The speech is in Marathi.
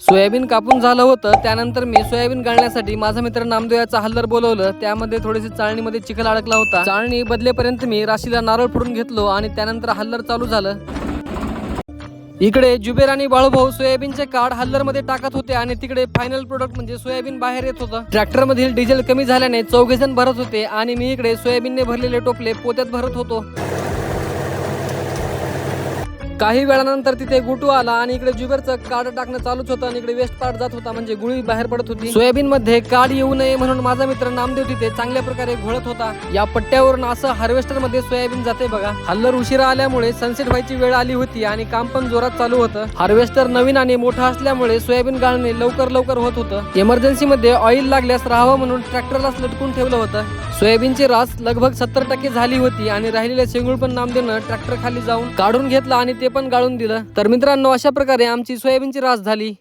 सोयाबीन कापून झालं होतं त्यानंतर मी सोयाबीन गाळण्यासाठी माझा मित्र नामदेवाचा हल्लर बोलवलं त्यामध्ये थोडीशी चाळणीमध्ये चिखल अडकला होता. चाळणी बदलेपर्यंत मी राशीला नारळ फोडून घेतलो आणि त्यानंतर हल्लर चालू झालं. इकडे जुबेर आणि बाळूभाऊ सोयाबीनचे कार्ड हल्लरमध्ये टाकत होते आणि तिकडे फायनल प्रोडक्ट म्हणजे सोयाबीन बाहेर येत होतं. ट्रॅक्टर मधील डिझेल कमी झाल्याने चौघे जण भरत होते आणि मी इकडे सोयाबीनने भरलेले टोपले पोत्यात भरत होतो. काही वेळानंतर तिथे गुटू आला आणि इकडे जुबेरचं कार्ड टाकणं चालूच होतं आणि इकडे वेस्ट पार्ट जात होता म्हणजे गुळी बाहेर पडत होती. सोयाबीन मध्ये काड येऊ नये म्हणून माझा मित्र नामदेव तिथे चांगल्या प्रकारे घोळत होता. या पट्ट्यावरून असं हार्वेस्टरमध्ये सोयाबीन जाते बघा. हल्लर उशिरा आल्यामुळे सनसेट व्हायची वेळ आली होती आणि काम पण जोरात चालू होतं. हार्वेस्टर नवीन आणि मोठं असल्यामुळे सोयाबीन गाळणे लवकर लवकर होत होतं. इमर्जन्सी मध्ये ऑइल लागल्यास राहावं म्हणून ट्रॅक्टरलाच लटकून ठेवलं होतं. सोयाबीनची रास लगभग सत्तर टक्के झाली होती आणि राहिलेले शेंगूळ पण नामदेवनं ट्रॅक्टर खाली जाऊन काढून घेतला आणि ते पण गाळून दिलं. तर मित्रांनो अशा प्रकारे आमची सोयाबीनची रास झाली.